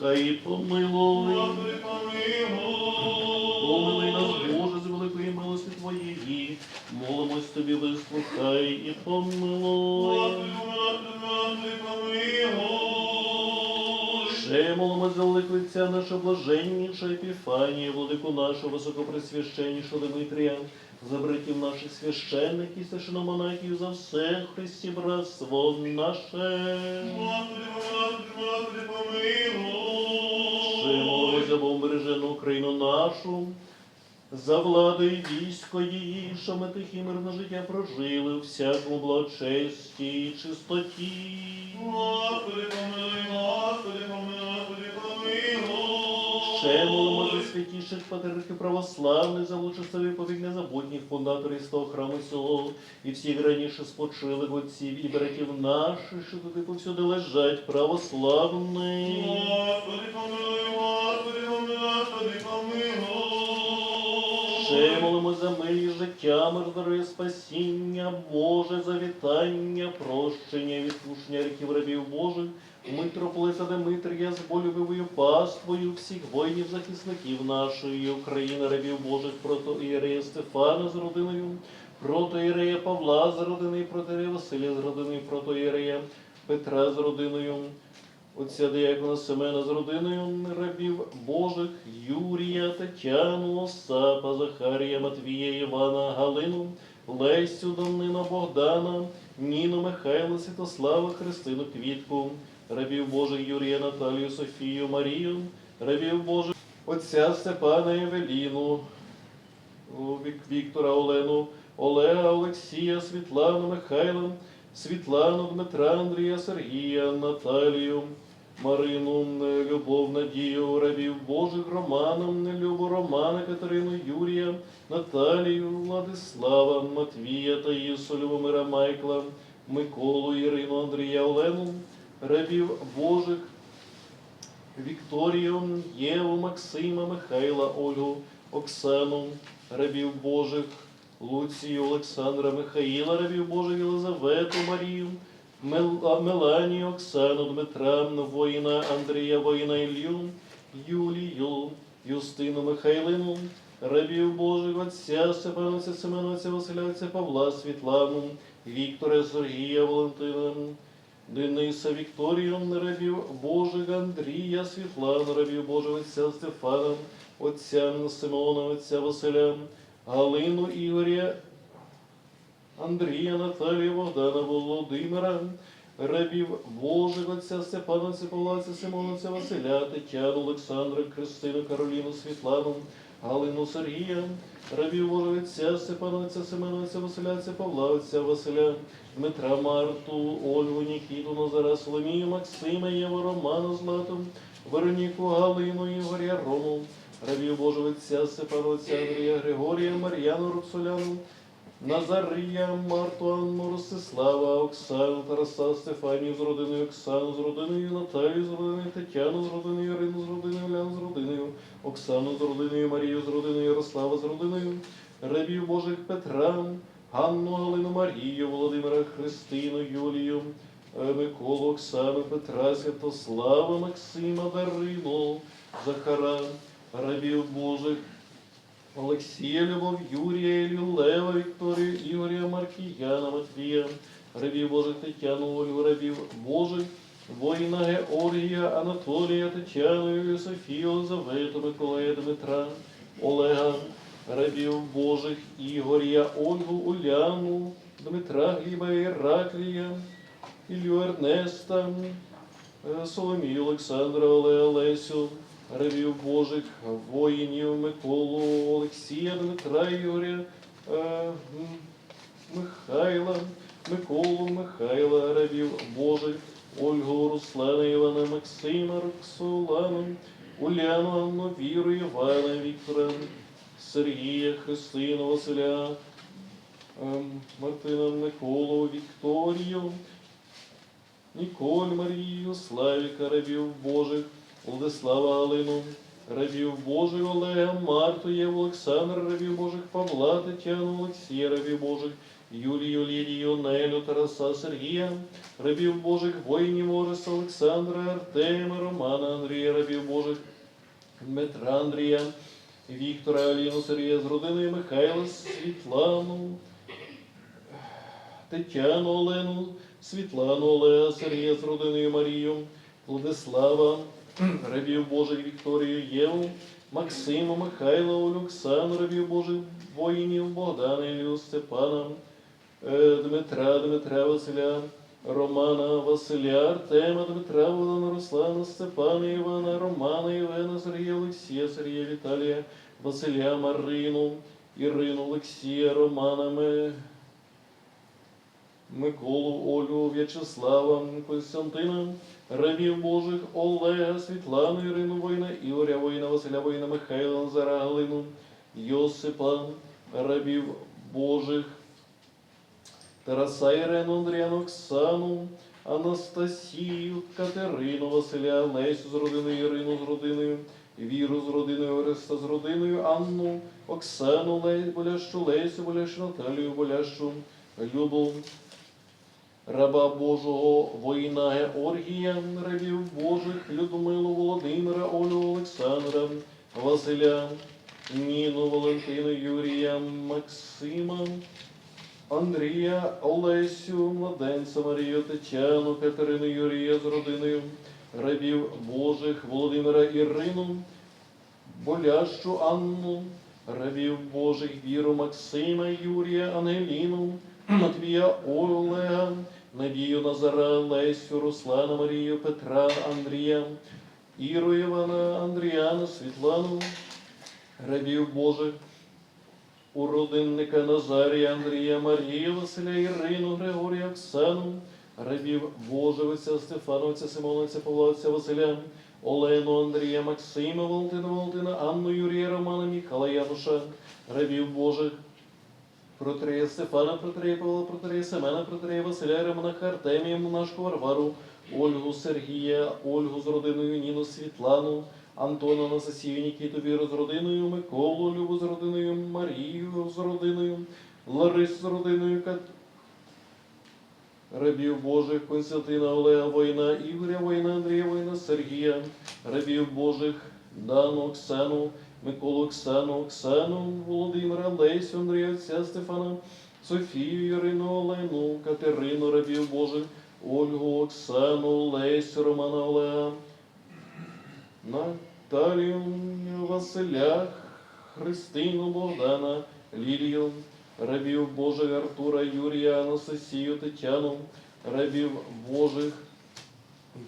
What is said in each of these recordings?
вислухай і помилуй. Помилуй. Нас, Боже, з великої милості Твоєї. Молимось Тобі, вислухай і помилуй. Ще молимо за Отця наша блаженніша Епіфанія, владику нашого високопресвященнішого Дмитрія, за братів наших священників, священомонахів, за все Христі братство наше. Господи, Господи, Господи, помилуй. Бережену Україну нашу, за владу і військо її, що ми тихі мирне життя прожили у всякому благочесті і чистоті. Господи, помилуй, Господи, помилуй, Господи, помилуй. Ще святіших патріархів православних, за лучистові повік незабутніх фундаторів з того храму сього, і всіх раніше спочилих отців і братів наших, що туди повсюди лежать православні. Господи, помилуй, Господи, помилуй, Господи, помилуй. Ще молимо за мир життя, мир, спасіння, Боже, завітання, прощення, відпущення гріхів рабів Божих, митрополита Дмитрія з болюбивою паствою всіх воїнів, захисників нашої України, рабів Божих, протоієрея Стефана з родиною, протоієрея Павла з родиною, протоієрея Василя з родиною, протоієрея Петра з родиною, Отця Диякона Семена з родиною рабів Божих, Юрія, Тетяну, Осапа, Захарія, Матвія, Івана, Галину, Лесю, Данина, Богдана, Ніну, Михайла, Святослава, Христину, Квітку, рабів Божих Юрія, Наталію, Софію, Марію, рабів Божих Отця Степана Євеліну, Віктора Олену, Олега, Олексія, Світлану, Михайла, Світлану, Дмитра, Андрія, Сергія, Наталію, Марину, Любов, Надію, рабів Божих, Романа, Любу, Романа, Катерину, Юрія, Наталію, Владислава, Матвія, Таїсу, Любомира, Майкла, Миколу, Ірину, Андрія, Олену, рабів Божих, Вікторію, Єву, Максима, Михайла, Ольгу, Оксану, рабів Божих, Луцію, Олександра, Михаїла, рабів Божих, Єлизавету, Марію, Меланію, Оксану, Дмитра, воїна, Андрія, воїна, Ілью, Юлію, Юстину, Михайлину, рабів Божих, Отця, Степановця, Семеновця, Василя, Павла, Світлану, Віктора, Сергія, Валентина, Дениса Вікторію, рабів Божих, Андрія, Світлану, рабів Божих, отця Стефана, отця Симона, отця Василя, Галину Ігоря, Андрія, Наталія, Богдана, Володимира, рабів Божих, отця Степана, Симона, отця Василя, Тетяну, Олександра, Кристину, Кароліну, Світлану, Галину, Сергія, рабів Божих, отця Степана, отця Семена, отця Василя, отця Павла, отця Василя, Дмитра, Марту, Ольгу, Нікіту, Назара, Соломію, Максима, Єву, Романа, Злату, Вероніку, Галину, Ігоря, Рому, рабів Божого Отця, Степана, отця Андрія, Григорія, Мар'яну, Роксоляну, Назарія, Марту, Анну, Ростислава, Оксану, Тараса, Стефанію з родиною, Оксану з родиною, Наталію з родиною, Тетяну з родиною, Ірину з родиною, Уляну з родиною, Оксану з родиною, Марію з родиною, Ярослава з родиною, рабів Божих Петра, Ганну, Галину, Марію, Володимира, Христину, Юлію, е, Миколу, Оксану, Петра, Святослава, Максима, Дарину, Захара, рабів Божих, Олексія, Любов, Юрія, Ілью, Лева, Вікторію, Ігоря, Маркіяна, Матвія, рабів Божих Тетяну, Ольгу, рабів Божих, воїна Георгія, Анатолія, Тетяну, Софію, Елизавету, Миколая, Дмитра, Олега, рабів Божих, Ігоря, Ольгу, Уляну, Дмитра, Гліба, Іраклія, Ілью Ернеста, Соломію, Олександра, Олега, Лесю, рабів Божих, воїнів Миколу, Олексія, Дмитра, Ігоря, е, Михайла, Миколу, Михайла, рабів Божих, Ольгу, Руслана, Івана, Максима, Роксолану, Уляну, Анну, Віру, Івана, Віктора, Сергія, Христину, Василя, ем, Мартина, Миколу, Вікторію, Ніколь Марію, Славіка, рабів Божих, Владислава Галину, рабів Божих Олега, Марту, Єву, Олександра, рабів Божих Павла, Тетяну, Олексія, рабів Божих, Юлію, Лідію, Нелю, Тараса, Сергія, рабів Божих, воїнів Ореса, Олександра, Артема, Романа, Андрія, рабів Божих, Дмитра Андрія, Віктора, Аліну, Сергія з родиною Михайла, Світлану, Тетяну Олену, Світлану Олега, Сергія з родиною Марію, Владислава, рабів Божих Вікторію Єву, Максима, Михайла, Олю, рабів Божих воїнів, Богдана, Ілю, Степана, е, Дмитра, Дмитра, Василя, Романа, Василя, Артема, Дмитра, Богдана, Руслана, Степана, Івана, Романа, Євгена, Сергія, Олексія, Сергія, Віталія, Василя, Марину, Ірину, Олексія, Романа, Ме- Миколу, Олю, В'ячеслава, Костянтина, рабів Божих, Олега, Світлану, Ірину Воїна, Ігоря Воїна, Василя Воїна, Михайла, Назара, Галину, Йосипа, рабів Божих, Тараса, Ірину, Андріану, Оксану, Анастасію, Катерину, Василя, Лесю з родиною, Ірину з родиною, Віру з родиною, Ореста з родиною, Анну, Оксану, Болящу, Лесю, Болящу, Наталію, Болящу, Любов, раба Божого воїна Георгія, рабів Божих, Людмилу, Володимира, Олю, Олександра, Василя, Ніну, Валентину, Юрія, Максима, Андрія, Олесю, Младенця, Марію, Тетяну, Катерину, Юрія з родиною, рабів Божих, Володимира, Ірину, Болящу Анну, рабів Божих, Віру, Максима, Юрія, Ангеліну, Матвія, Олега, Надію Назара, Лесю, Руслана, Марію, Петра, Андрія, Іру, Івана, Андріана, Світлану, рабів Божих, у родинника Назарія, Андрія, Марію, Василя, Ірину, Григорія, Оксану, рабів Божевиця, Стефановиця, Симоновиця, Павловиця, Василя, Олену, Андрія, Максима, Валентина, Валентина, Анну, Юрія, Романа, Міхала, Януша, рабів Божих, Протрея Стефана, Протрея Павла, Протрея Семена, Протрея Василя, Романаха, Артемія, Монашку, Варвару, Ольгу, Сергія, Ольгу з родиною, Ніну, Світлану, Антона, Анастасію, Нікіту, Віру з родиною, Миколу, Любу з родиною, Марію з родиною, Ларису з родиною, Кат... Рабів Божих, Константина, Олега, Воїна, Ігоря, Воїна, Андрія, Воїна, Сергія, рабів Божих, Дану, Оксану, Миколу, Оксану, Оксану, Володимира, Лесю, Андрія, отця Стефана, Софію, Ірину, Олену, Катерину, рабів Божих, Ольгу, Оксану, Лесю, Романа, Олега, Наталію, Василя, Христину, Богдана, Лілію, рабів Божих Артура, Юрія, Анастасію, Тетяну, рабів Божих,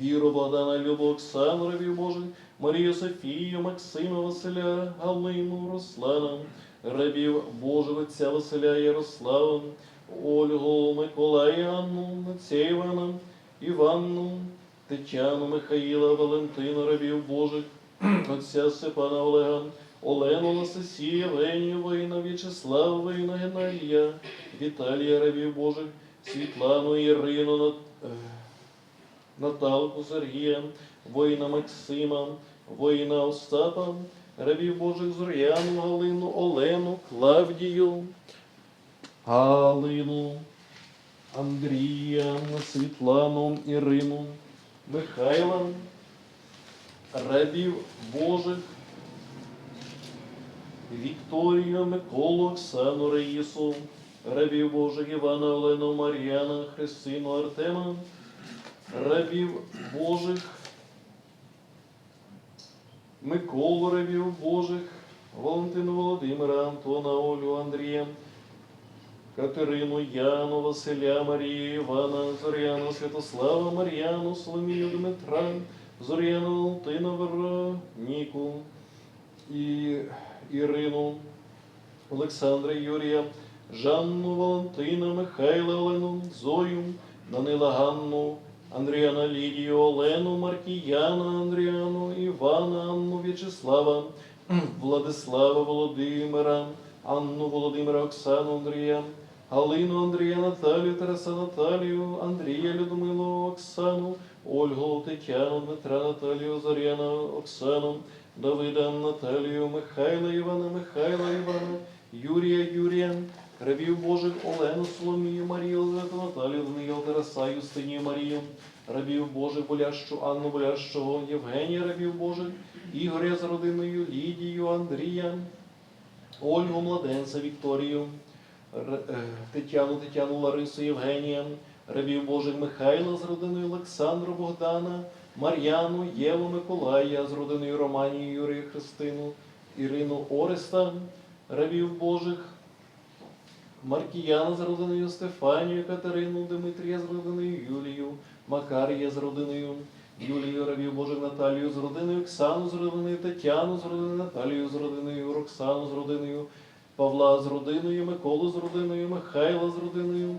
Віру, Богдана, Любу, Оксану, рабів Божих, Марію, Софію, Максима, Василя, Галину, Руслана, рабів Божих, отця Василя, Ярослава, Ольгу, Миколая, Анну, Івана, Іванну, Тетяну, Михаїла, Валентину, рабів Божих, отця Степана Олега, Олену, Анастасію, Євгенію, Воїна, В'ячеслава, Воїна, Геннадія, Віталія, рабів Божих, Світлану, Ірину, Наталку, Сергія, воїна Максима, воїна Остапа, рабів Божих Зоряну, Галину, Олену, Клавдію, Галину, Андрія, Світлану, Ірину, Михайла, рабів Божих, Вікторію, Миколу, Оксану, Раїсу, рабів Божих Івана, Олену, Мар'яна, Христину, Артема, рабів Божих, Миколу рабів Божих, Валентину Володимира, Антона, Олю, Андрія, Катерину, Яну, Василя, Марію, Івана, Зоряну, Святослава, Мар'яну, Соломію, Дмитра, Зоряну, Валентина, Вероніку і Ірину, Олександра, Юрія, Жанну, Валентина, Михайла, Олену, Зою, Данила Ганну, Андріана Лідію, Олену, Маркіяна, Андріану, Івана, Анну, В'ячеслава, Владислава, Володимира, Анну, Володимира, Оксану, Андрія, Галину, Андрія, Наталію, Тараса, Наталію, Андрія, Людмилу, Оксану, Ольгу, Тетяну, Дмитра, Наталію, Зоряна, Оксану, Давида, Наталію, Михайла Івана, Михайла Івана, Юрія Юрія, рабів Божих Олену, Соломію, Марію, Елизавету, Наталію, Даниїл, Тараса, Юстинію, Марію, рабів Божих, Болящу, Анну Болящого, Євгенія, рабів Божих, Ігоря з родиною, Лідію, Андрія, Ольгу Младенця, Вікторію, е, Тетяну, Тетяну, Ларису, Євгенія, рабів Божих Михайла з родиною Олександру, Богдана, Мар'яну, Єву, Миколая з родиною Романію, Юрія, Христину, Ірину Ореста, рабів Божих, Маркіяна з родиною Стефанію, Катерину, Дмитрія з родиною Юлію, Макарія з родиною Юлію, рабів Божих Наталію з родиною, Оксану з родиною, Тетяну з родиною, Наталію з родиною, Роксану з родиною, Павла з родиною, Миколу з родиною, Михайла з родиною,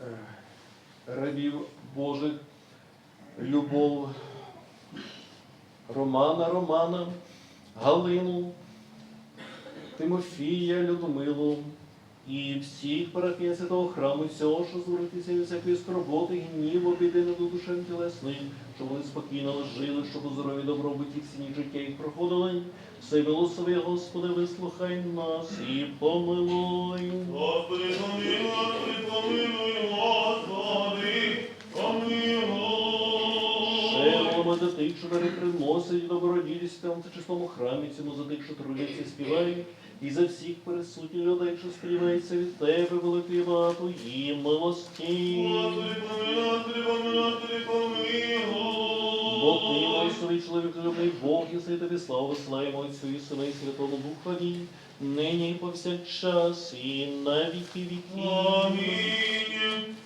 е, рабів Божих, Любов, Романа, Романа, Галину, Тимофія, Людмилу і всіх парафіян святого храму всього, що зворотися від всякої скорботи, гніву, біди над душем тілесним, щоб вони спокійно жили, щоб у здорові добробуті всі життя їх проходили. Все милосові, Господи, вислухай нас і помилуй. Господи, помилуй, помилуй, Господи, тих, що дари приносить добродійством в чистому храмі цьому, за тих, що трудяться співають, і за всіх присутніх людей, що сподівається від тебе, великої багато і милості. Бо ти, мой свій чоловіколюбний Бог, все тобі славу славимо Отцю і Сину і Святому Духові, нині і повсякчас, і на віки віків. Амінь.